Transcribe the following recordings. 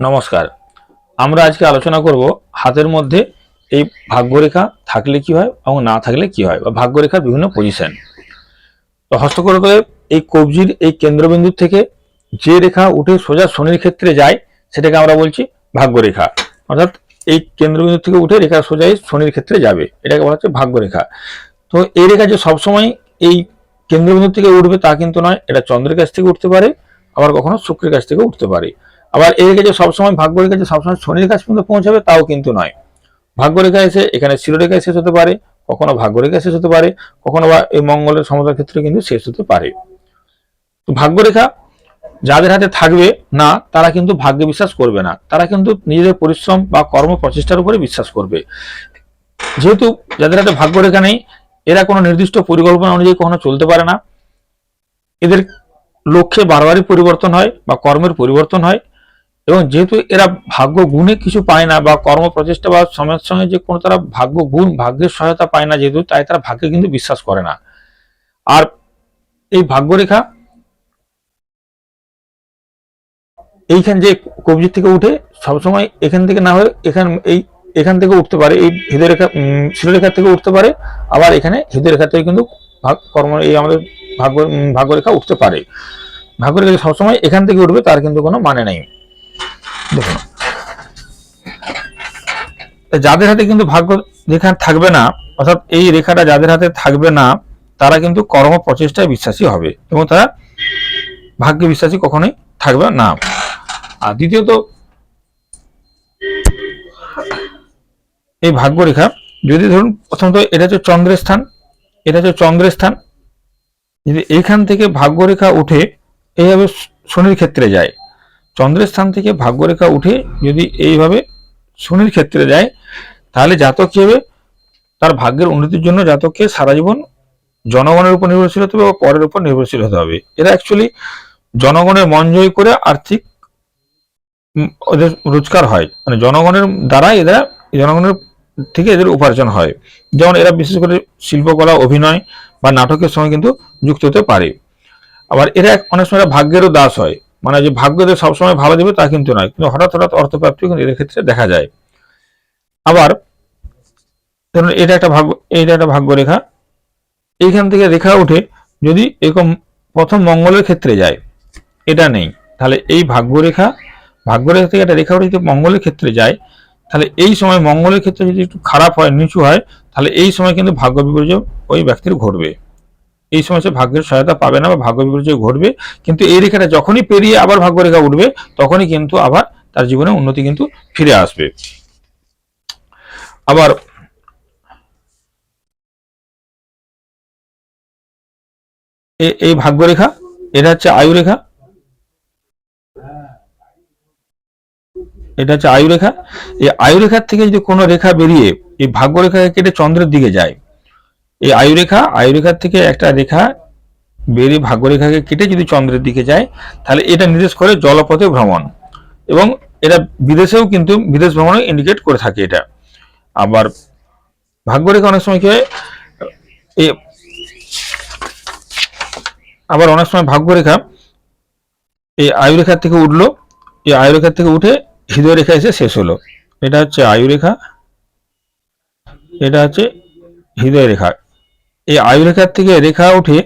নমস্কার। আমরা আজকে আলোচনা করব হাতের মধ্যে এই ভাগ্যরেখা থাকলে কি হয় এবং না থাকলে কি হয়, বা ভাগ্যরেখার বিভিন্ন পজিশন তো হস্তকরকে এই কবজির এই কেন্দ্রবিন্দু থেকে যে রেখা উঠে সোজা শনির ক্ষেত্রে যায়, সেটাকে আমরা বলছি ভাগ্যরেখা। অর্থাৎ এই কেন্দ্রবিন্দু থেকে উঠে রেখা সোজাই শনির ক্ষেত্রে যাবে, এটাকে বলা হচ্ছে ভাগ্যরেখা। তো এই রেখা যে সবসময় এই কেন্দ্রবিন্দু থেকে উঠবে তা কিন্তু নয়, এটা চন্দ্রের কাছ থেকে উঠতে পারে, আবার কখনো শুক্রের কাছ থেকে উঠতে পারে। আবার রেখা যে সবসময় ভাগ্যরেখা যে সবসময় শনির কাছ পর্যন্ত পৌঁছাবে, তাও কিন্তু নয়। ভাগ্যরেখা এসে এখানে শিরোরেখায় শেষ হতে পারে, কখনো ভাগ্যরেখা শেষ হতে পারে, কখনো বা এই মঙ্গলের সমতার ক্ষেত্রে কিন্তু শেষ হতে পারে। ভাগ্যরেখা যাদের হাতে থাকবে না, তারা কিন্তু ভাগ্যে বিশ্বাস করবে না। তারা কিন্তু নিজেদের পরিশ্রম বা কর্ম প্রচেষ্টার উপরে বিশ্বাস করবে। যেহেতু যাদের হাতে ভাগ্যরেখা নেই, এরা কোনো নির্দিষ্ট পরিকল্পনা অনুযায়ী কখনো চলতে পারে না। এদের লক্ষ্যে বারবারই পরিবর্তন হয় বা কর্মের পরিবর্তন হয়। এবং যেহেতু এরা ভাগ্য গুণে কিছু পায় না বা কর্ম প্রচেষ্টা বা সময়ের সঙ্গে যে কোনো তারা ভাগ্য গুণ ভাগ্যের সহায়তা পায় না যেহেতু তাই তারা ভাগ্যে কিন্তু বিশ্বাস করে না। আর এই ভাগ্যরেখা এইখান যে কবজি থেকে উঠে সবসময় এখান থেকে না হয়ে এখান এই এখান থেকে উঠতে পারে এই হৃদয় রেখা উম, থেকে উঠতে পারে আবার এখানে হৃদয় রেখা থেকে কিন্তু ভাগ কর্ম এই আমাদের ভাগ্য ভাগ্যরেখা উঠতে পারে। ভাগ্যরেখা সবসময় এখান থেকে উঠবে তার কিন্তু কোনো মানে নেই। দেখুন। যাদের হাতে কিন্তু ভাগ্য রেখা থাকবে না, অর্থাৎ এই রেখাটা যাদের হাতে থাকবে না, তারা কিন্তু কর্ম প্রচেষ্টায় বিশ্বাসী হবে এবং তারা ভাগ্যে বিশ্বাসী কখনোই থাকবে না। আর দ্বিতীয়ত, এই ভাগ্য রেখা যদি ধরুন প্রথমত এটা হচ্ছে চন্দ্রের স্থান, এটা হচ্ছে চন্দ্রের স্থান। যদি এইখান থেকে ভাগ্যরেখা উঠে এইভাবে শনির ক্ষেত্রে যায় চন্দ্রের স্থান থেকে ভাগ্যরেখা উঠে যদি এইভাবে শনির ক্ষেত্রে যায়, তাহলে জাতক কি তার ভাগ্যের উন্নতির জন্য জাতককে সারা জীবন জনগণের উপর নির্ভরশীল হতে হবে বা পরের উপর নির্ভরশীল হতে হবে। এরা অ্যাকচুয়ালি জনগণের মন জয় করে আর্থিক ওদের রোজগার হয়। মানে জনগণের দ্বারাই এরা, জনগণের থেকে এদের উপার্জন হয়। যেমন এরা বিশেষ করে শিল্পকলা, অভিনয় বা নাটকের সঙ্গে কিন্তু যুক্ত হতে পারে। আবার এরা অনেক সময় ভাগ্যেরও দাস হয়। মানে যে ভাগ্য এদের সবসময় ভালো দেবে তা কিন্তু নয়। কিন্তু হঠাৎ হঠাৎ অর্থপ্রাপ্তি কিন্তু এদের ক্ষেত্রে দেখা যায়। আবার ধরুন এটা একটা ভাগ্য এটা একটা ভাগ্য রেখা এইখান থেকে রেখা উঠে যদি এরকম প্রথম মঙ্গলের ক্ষেত্রে যায়, এটা নেই। তাহলে এই ভাগ্যরেখা ভাগ্যরেখা থেকে একটা রেখা উঠে যদি মঙ্গলের ক্ষেত্রে যায়, তাহলে এই সময় মঙ্গলের ক্ষেত্রে যদি একটু খারাপ হয়, নিচু হয়, তাহলে এই সময় কিন্তু ভাগ্য বিপর্যয় ওই ব্যক্তির ঘটবে। এই সময় সে ভাগ্যের সহায়তা পাবে না বা ভাগ্য বিপর্যয় ঘটবে। কিন্তু এই রেখাটা যখনই পেরিয়ে আবার ভাগ্যরেখা উঠবে, তখনই কিন্তু আবার তার জীবনে উন্নতি কিন্তু ফিরে আসবে। আবার এই ভাগ্যরেখা এটা হচ্ছে আয়ু রেখা। এটা হচ্ছে আয়ু রেখা। এই আয়ু রেখার থেকে যদি কোনো রেখা বেরিয়ে এই ভাগ্য রেখাকে কেটে চন্দ্রের দিকে যায় এই আয়ুরেখা, আয়ুরেখার থেকে একটা রেখা বেরিয়ে ভাগ্যরেখাকে কেটে যদি চন্দ্রের দিকে যায়, তাহলে এটা নির্দেশ করে জলপথে ভ্রমণ। এবং এটা বিদেশেও কিন্তু বিদেশ ভ্রমণে ইন্ডিকেট করে থাকে এটা। আবার ভাগ্যরেখা অনেক সময় কি হয় আবার অনেক সময় ভাগ্যরেখা এই আয়ুরেখার থেকে উঠল এই আয়ুরেখার থেকে উঠে হৃদয় রেখা এসে শেষ হলো। এটা হচ্ছে আয়ুরেখা, এটা হচ্ছে হৃদয় রেখা এই আয়ুরেখার থেকে রেখা উঠে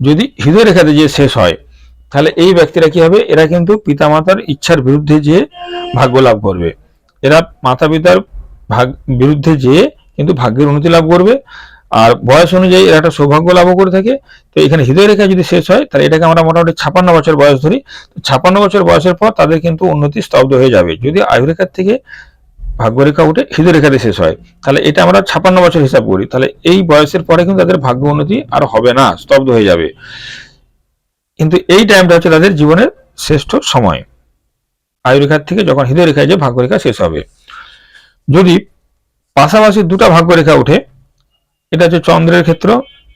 যদি হৃদয় রেখাতে যে শেষ হয়, তাহলে এই ব্যক্তিরা কি হবে? এরা কিন্তু পিতামাতার ইচ্ছার বিরুদ্ধে যেয়ে ভাগ্য লাভ করবে। এরা মাতা পিতার ভাগ, বিরুদ্ধে যেয়ে কিন্তু ভাগ্যের উন্নতি লাভ করবে। আর বয়স অনুযায়ী এরা একটা সৌভাগ্য লাভও করে থাকে। তো এখানে হৃদয় রেখা যদি শেষ হয়, তাহলে এটাকে আমরা মোটামুটি ছাপান্ন বছর বয়স ধরি। তো ছাপান্ন বছর বয়সের পর তাদের কিন্তু উন্নতি স্তব্ধ হয়ে যাবে। যদি আয়ুরেখার থেকে ভাগ্যরেখা উঠে হৃদয় রেখাতে শেষ হয়। তাহলে এটা আমরা ছাপান্ন বছর হিসাব করি। তাহলে এই বয়সের পরে কিন্তু তাদের ভাগ্য উন্নতি আর হবে না, স্তব্ধ হয়ে যাবে। কিন্তু এই টাইমটা হচ্ছে তাদের জীবনের শ্রেষ্ঠ সময়। আয়ুরেখার থেকে যখন হৃদয় রেখায় যে ভাগ্যরেখা শেষ হবে। যদি পাশাপাশি দুটো ভাগ্যরেখা উঠে এটা হচ্ছে চন্দ্রের ক্ষেত্র,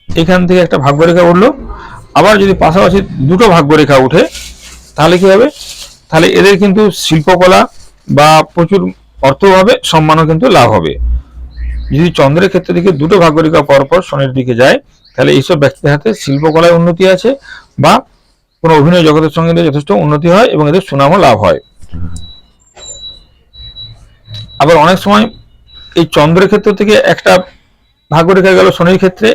এখান থেকে একটা ভাগ্যরেখা উঠল। আবার যদি পাশাপাশি দুটো ভাগ্যরেখা উঠে, তাহলে কি হবে? তাহলে এদের কিন্তু শিল্পকলা বা প্রচুর অর্থ হবে, সম্মানও কিন্তু লাভ হবে। যদি চন্দ্রের ক্ষেত্রে দিকে দুটো ভাগ্যরেখা পরপর শনির দিকে যায়, তাহলে এইসব ব্যক্তিদের হাতে শিল্পকলায় উন্নতি আছে বা কোনো অভিনয় জগতের সঙ্গে যথেষ্ট উন্নতি হয় এবং এদের সুনামও লাভ হয়। আবার অনেক সময় এই চন্দ্রের ক্ষেত্র থেকে একটা ভাগ্যরেখা গেল শনির ক্ষেত্রে,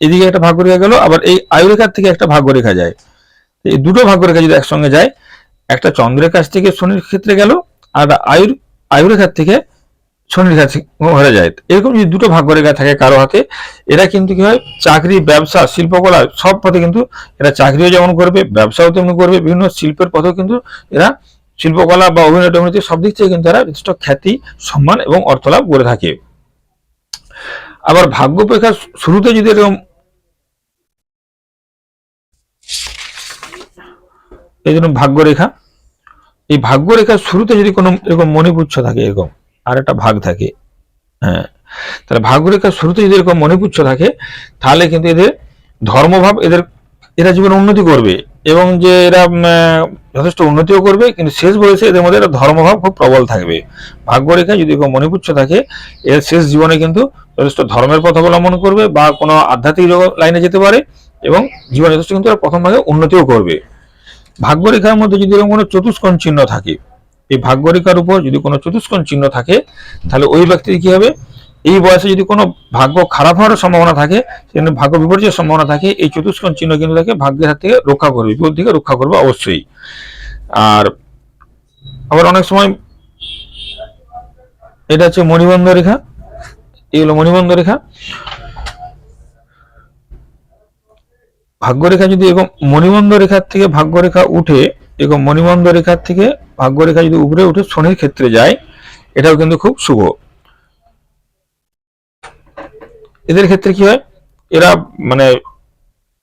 এদিকে একটা ভাগ্যরেখা গেল, আবার এই আয়ুরেখার থেকে একটা ভাগ্যরেখা যায়। এই দুটো ভাগ্যরেখা যদি একসঙ্গে যায়, একটা চন্দ্রের কাছ থেকে শনির ক্ষেত্রে গেল আর আয়ুর আয়ুরেখার থেকে শনির কাছে হয়ে যায়। এরকম যদি দুটো ভাগ্যরেখা থাকে কারও হাতে, এরা কিন্তু কি হয়, চাকরি, ব্যবসা, শিল্পকলা সব পথে কিন্তু এরা চাকরিও যেমন করবে, ব্যবসাও তেমন করবে, বিভিন্ন শিল্পের পথেও কিন্তু এরা শিল্পকলা বা অভিনয় টভিনয় সব দিক থেকে কিন্তু এরা যথেষ্ট খ্যাতি, সম্মান এবং অর্থ লাভ করে থাকে। আবার ভাগ্য পরীক্ষার শুরুতে যদি এরকম এই জন্য ভাগ্যরেখা এই ভাগ্যরেখার শুরুতে যদি কোনো এরকম মণিপুচ্ছ থাকে, এরকম আর একটা ভাগ থাকে হ্যাঁ তাহলে ভাগ্যরেখার শুরুতে যদি এরকম মণিপুচ্ছ থাকে, তাহলে কিন্তু এদের ধর্মভাব এদের, এরা জীবনে উন্নতি করবে এবং যে এরা যথেষ্ট উন্নতিও করবে, কিন্তু শেষ বয়সে এদের মধ্যে একটা ধর্মভাব খুব প্রবল থাকবে। ভাগ্যরেখা যদি এরকম মণিপুচ্ছ থাকে, এর শেষ জীবনে কিন্তু যথেষ্ট ধর্মের পথ অবলম্বন করবে বা কোনো আধ্যাত্মিক লাইনে যেতে পারে এবং জীবনে যথেষ্ট কিন্তু প্রথম ভাগে উন্নতিও করবে। ভাগ্যরেখার মধ্যে যদি এরকম কোনো চতুষ্কোণ চিহ্ন থাকে, এই ভাগ্যরেখার উপর যদি কোনো চতুষ্কোণ চিহ্ন থাকে, তাহলে ওই ব্যক্তির কি হবে? এই বয়সে যদি কোনো ভাগ্য খারাপ হওয়ার সম্ভাবনা থাকে, সেখানে ভাগ্য বিপর্যয়ের সম্ভাবনা থাকে, এই চতুষ্কোণ চিহ্ন কিন্তু তাকে ভাগ্যের হাত থেকে রক্ষা করবে বিপদ থেকে রক্ষা করবে অবশ্যই। আর আবার অনেক সময় এটা হচ্ছে মণিবন্ধ রেখা। এগুলো মণিবন্ধ রেখা। ভাগ্যরেখা যদি এরকম মণিবন্ধ রেখার থেকে ভাগ্যরেখা উঠে, এরকম মণিবন্ধ রেখার থেকে ভাগ্যরেখা যদি উপরে উঠে শনির ক্ষেত্রে যায়, এটাও কিন্তু খুব শুভ। এদের ক্ষেত্রে কি হয়? এরা মানে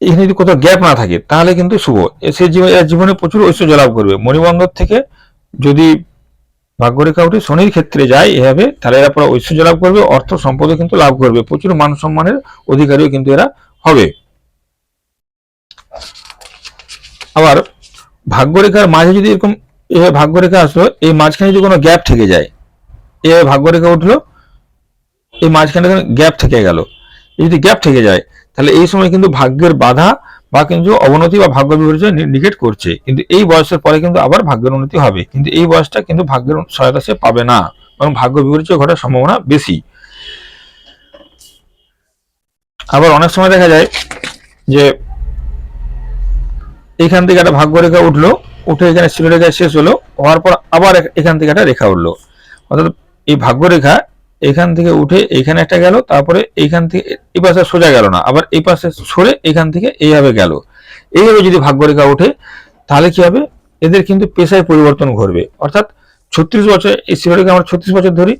এখানে যদি কোথাও গ্যাপ না থাকে, তাহলে কিন্তু শুভ। সে জীবনে প্রচুর ঐশ্বর্য লাভ করবে। মণিবন্ধর থেকে যদি ভাগ্যরেখা উঠে শনির ক্ষেত্রে যায় এভাবে, তাহলে এরা পুরো ঐশ্বর্য লাভ করবে, অর্থ সম্পদও কিন্তু লাভ করবে। প্রচুর মান সম্মানের অধিকারীও কিন্তু এরা হবে। আবার ভাগ্যরেখার মাঝে যদি এরকম এভাবে ভাগ্যরেখা আসলো, এই মাঝখানে যদি কোনো গ্যাপ থেকে যায়, এভাবে ভাগ্যরেখা উঠল, এই মাঝখানে গ্যাপ থেকে গেল যদি গ্যাপ থেকে যায়, তাহলে এই সময় কিন্তু ভাগ্যের বাধা বা কিন্তু অবনতি বা ভাগ্য বিপর্যয় নিগেট করছে। কিন্তু এই বয়সের পরে কিন্তু আবার ভাগ্যের উন্নতি হবে। কিন্তু এই বয়সটা কিন্তু ভাগ্যের সহায়তা সে পাবে না এবং ভাগ্য বিপর্যয় ঘটার সম্ভাবনা বেশি। আবার অনেক সময় দেখা যায় যে এখান থেকে একটা ভাগ্যরেখা উঠল, উঠে এখানে শিরোরেখা শেষ হলো, হওয়ার পর আবার এখান থেকে একটা রেখা উঠল। অর্থাৎ এই ভাগ্যরেখা এখান থেকে উঠে এখানে একটা গেল, তারপরে এইখান থেকে এই পাশে সোজা গেল না, আবার এই পাশে সরে এখান থেকে এইভাবে গেল। এইভাবে যদি ভাগ্যরেখা ওঠে, তাহলে কি হবে? এদের কিন্তু পেশায় পরিবর্তন ঘটবে। অর্থাৎ ছত্রিশ বছর, এই শিরোরেখা আমরা ছত্রিশ বছর ধরি,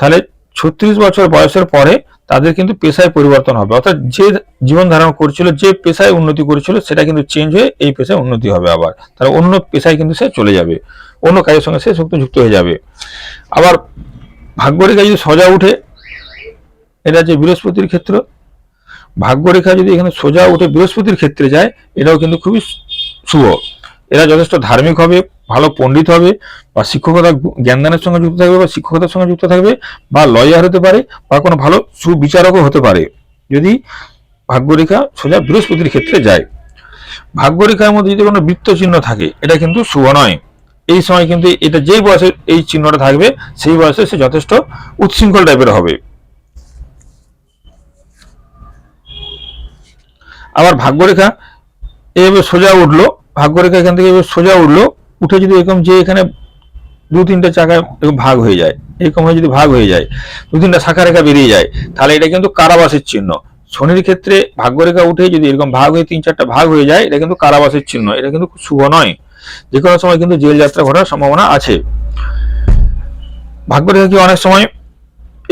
তাহলে ছত্রিশ বছর বয়সের পরে তাদের কিন্তু পেশায় পরিবর্তন হবে। অর্থাৎ যে জীবন ধারণ করছিল, যে পেশায় উন্নতি করেছিল, সেটা কিন্তু চেঞ্জ হয়ে এই পেশায় উন্নতি হবে আবার। তাহলে অন্য পেশায় কিন্তু সে চলে যাবে। অন্য কাজের সঙ্গে সে যুক্ত যুক্ত হয়ে যাবে। আবার ভাগ্যরেখা যদি সোজা উঠে, এটা হচ্ছে বৃহস্পতির ক্ষেত্র, ভাগ্যরেখা যদি এখানে সোজা উঠে বৃহস্পতির ক্ষেত্রে যায়, এটাও কিন্তু খুবই শুভ। এরা যথেষ্ট ধার্মিক হবে, ভালো পণ্ডিত হবে, বা শিক্ষকতা জ্ঞানদানের সঙ্গে যুক্ত থাকবে, বা শিক্ষকতার সঙ্গে যুক্ত থাকবে, বা লয়ার হতে পারে, বা কোনো ভালো সুবিচারকও হতে পারে। যদি ভাগ্যরেখা সোজা বৃহস্পতির ক্ষেত্রে যায়। ভাগ্যরেখার মধ্যে যদি কোনো বৃত্ত চিহ্ন থাকে, এটা কিন্তু শুভ নয়। এই সময় কিন্তু এটা যেই বয়সে এই চিহ্নটা থাকবে, সেই বয়সে সে যথেষ্ট উচ্ছৃঙ্খল টাইপের হবে। আবার ভাগ্যরেখা এভাবে সোজা উঠল ভাগ্যরেখা এখান থেকে সোজা উঠল, উঠে যদি এরকম যে এখানে দু তিনটা চাকা এরকম ভাগ হয়ে যায়, এরকম হয়ে যদি ভাগ হয়ে যায়, দু তিনটা শাখা রেখা বেরিয়ে যায়, তাহলে এটা কিন্তু কারাবাসের চিহ্ন। শনির ক্ষেত্রে ভাগ্যরেখা উঠে যদি এরকম ভাগ হয়ে তিন চারটা ভাগ হয়ে যায়, এটা কিন্তু কারাবাসের চিহ্ন, এটা কিন্তু শুভ নয়। যে কোনো সময় কিন্তু জেল যাত্রা ঘটার সম্ভাবনা আছে। ভাগ্যরেখা কি অনেক সময়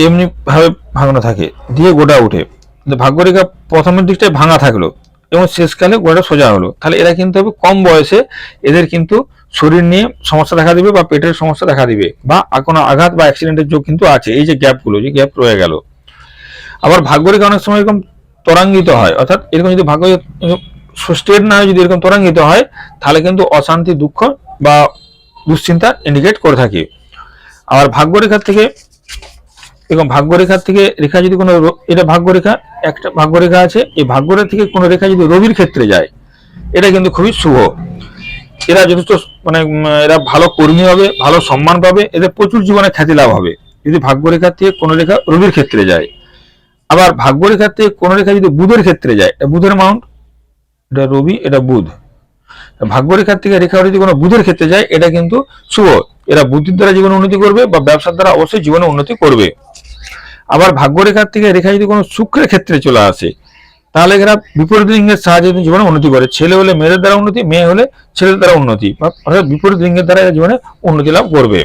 এমনি ভাবে ভাঙানো থাকে, দিয়ে গোটা উঠে। ভাগ্যরেখা প্রথমের দিকটায় ভাঙা থাকল। এবং শেষকালে গোড়াটা সোজা হলো। তাহলে এরা কিন্তু হবে কম বয়সে এদের কিন্তু শরীর নিয়ে সমস্যা দেখা দিবে বা পেটের সমস্যা দেখা দিবে বা কোনো আঘাত বা অ্যাক্সিডেন্টের যোগ কিন্তু আছে। এই যে গ্যাপগুলো যে গ্যাপ রয়ে গেল। আবার ভাগ্যরেখা অনেক সময় এরকম ত্বরাঙ্গিত হয়। অর্থাৎ এরকম যদি ভাগ্য স্টেট না যদি এরকম ত্বরাঙ্গিত হয়, তাহলে কিন্তু অশান্তি, দুঃখ বা দুশ্চিন্তা ইন্ডিকেট করে থাকে। আবার ভাগ্যরেখার থেকে, এরকম ভাগ্যরেখার থেকে রেখা যদি কোনো এটা ভাগ্যরেখা একটা ভাগ্যরেখা আছে, এই ভাগ্যরেখা থেকে কোনো রেখা যদি রবির ক্ষেত্রে যায়, এটা কিন্তু খুবই শুভ। এরা যথেষ্ট মানে এরা ভালো কর্মী হবে, ভালো সম্মান পাবে, এদের প্রচুর জীবনে খ্যাতি লাভ হবে। যদি ভাগ্যরেখার থেকে কোনো রেখা রবির ক্ষেত্রে যায়, আবার ভাগ্যরেখার থেকে কোনো রেখা যদি বুধের ক্ষেত্রে যায়, এটা বুধের মাউন্ট, এটা রবি, এটা বুধ। ভাগ্যরেখার থেকে রেখা যদি কোনো বুধের ক্ষেত্রে যায়, এটা কিন্তু শুভ। এরা বুদ্ধির দ্বারা জীবনে উন্নতি করবে বা ব্যবসার দ্বারা অবশ্যই জীবনে উন্নতি করবে। আবার ভাগ্যরেখার থেকে রেখা যদি কোনো শুক্রের ক্ষেত্রে চলে আসে, তাহলে এরা বিপরীত লিঙ্গের সাহায্যে জীবনে উন্নতি করে। ছেলে হলে মেয়েদের দ্বারা উন্নতি, মেয়ে হলে ছেলেদের দ্বারা উন্নতি। অর্থাৎ বিপরীত লিঙ্গের দ্বারা এরা জীবনে উন্নতি লাভ করবে।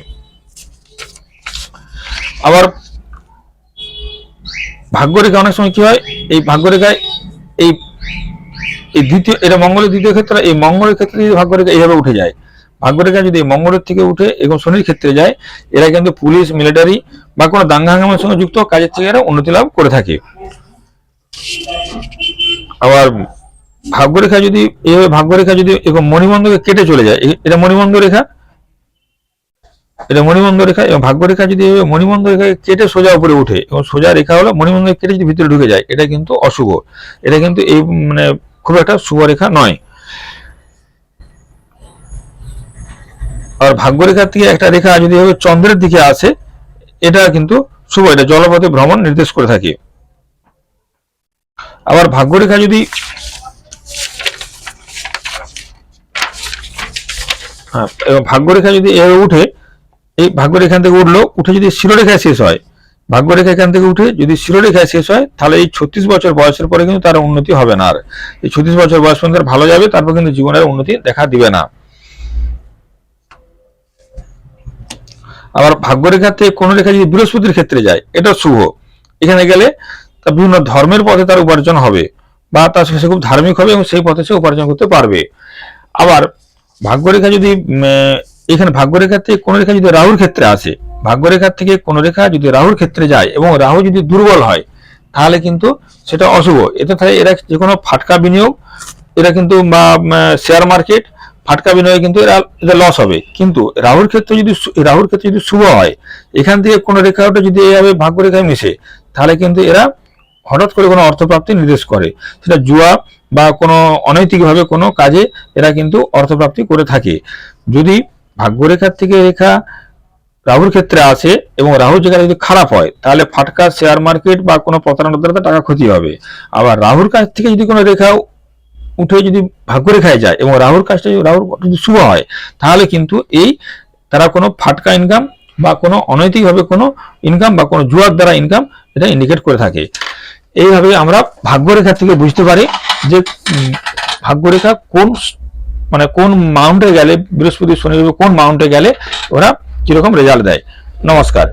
আবার ভাগ্যরেখা অনেক সময় কি হয়, এই ভাগ্যরেখায় এই এই দ্বিতীয়, এটা মঙ্গলের দ্বিতীয় ক্ষেত্রে, এই মঙ্গলের ক্ষেত্রে যদি ভাগ্যরেখা এইভাবে উঠে যায় ভাগ্যরেখা যদি মঙ্গলের থেকে উঠে এবং শনির ক্ষেত্রে যায়, এরা কিন্তু পুলিশ, মিলিটারি বা কোনো দাঙ্গা হাঙ্গামের সঙ্গে যুক্ত কাজের থেকে এরা উন্নতি লাভ করে থাকে। আবার ভাগ্যরেখা যদি, এইভাবে ভাগ্যরেখা যদি এবং মণিবন্ধকে কেটে চলে যায় এটা মণিবন্ধ রেখা? এটা মণিবন্ধ রেখা, এবং ভাগ্যরেখা যদি মণিবন্ধ রেখাকে কেটে সোজা উপরে উঠে, এবং সোজা রেখা হলো মণিবন্ধ কেটে যদি ভিতরে ঢুকে যায়, এটা কিন্তু অশুভ। এটা কিন্তু এই মানে খুব একটা শুভ রেখা নয়। আর ভাগ্যরেখার থেকে একটা রেখা যদি চন্দ্রের দিকে আসে এটা কিন্তু শুভ এটা জলপথে ভ্রমণ নির্দেশ করে থাকে। আবার ভাগ্যরেখা যদি হ্যাঁ, ভাগ্যরেখা যদি এভাবে উঠে এই ভাগ্যরেখা থেকে উঠল উঠে যদি শিরোরেখায় শেষ হয় ভাগ্যরেখা এখান থেকে উঠে যদি শিরোরেখায় শেষ হয় তাহলে এই ছত্রিশ বছর বয়সের পরে কিন্তু তার উন্নতি হবে না আর। এই ছত্রিশ বছর বয়স পর্যন্ত ভালো যাবে তারপর কিন্তু জীবনের উন্নতি দেখা দিবে না। আবার ভাগ্যরেখা থেকে কোন রেখা যদি বৃহস্পতির ক্ষেত্রে যায়, এটা শুভ। এখানে গেলে তার বিভিন্ন ধর্মের পথে তার উপার্জন হবে বা তার সে খুব ধার্মিক হবে এবং সেই পথে সে উপার্জন করতে পারবে। আবার ভাগ্যরেখা যদি এখানে ভাগ্যরেখা থেকে কোন রেখা যদি রাহুর ক্ষেত্রে আসে ভাগ্য ভাগ্যরেখার থেকে কোন রেখা যদি রাহুর ক্ষেত্রে যায় এবং রাহু যদি দুর্বল হয়, তাহলে কিন্তু সেটা অশুভ। এতে থাকে এরা যে কোনো ফাটকা বিনিয়োগ, এরা কিন্তু, বা শেয়ার মার্কেট ফাটকা বিনিয়োগে কিন্তু এরা, এদের লস হবে। কিন্তু রাহুর ক্ষেত্রে যদি রাহুর ক্ষেত্রে যদি শুভ হয়, এখান থেকে কোনো রেখাটা যদি এইভাবে ভাগ্যরেখায় মিশে, তাহলে কিন্তু এরা হঠাৎ করে কোনো অর্থপ্রাপ্তি নির্দেশ করে। সেটা জুয়া বা কোনো অনৈতিকভাবে কোনো কাজে এরা কিন্তু অর্থপ্রাপ্তি করে থাকে। যদি ভাগ্যরেখার থেকে রেখা রাহুর ক্ষেত্রে আসে এবং রাহু যেখানে যদি খারাপ হয়, তাহলে ফাটকা শেয়ার মার্কেট বা কোনো প্রতারণার দ্বারা টাকা ক্ষতি হবে। আবার রাহুর কাছ থেকে যদি কোনো রেখা উঠে যদি ভাগ্যরেখায় যায় এবং রাহুর কাজটা রাহুর যদি শুভ হয়, তাহলে কিন্তু এই তারা কোনো ফাটকা ইনকাম বা কোনো অনৈতিকভাবে কোনো ইনকাম বা কোনো জুয়ার দ্বারা ইনকাম এটা ইন্ডিকেট করে থাকে। এইভাবে আমরা ভাগ্যরেখা থেকে বুঝতে পারি যে ভাগ্যরেখা কোন মানে কোন মাউন্টে গেলে, বৃহস্পতি, শনি কোন মাউন্টে গেলে ওরা কীরকম রেজাল্ট দেয়। নমস্কার।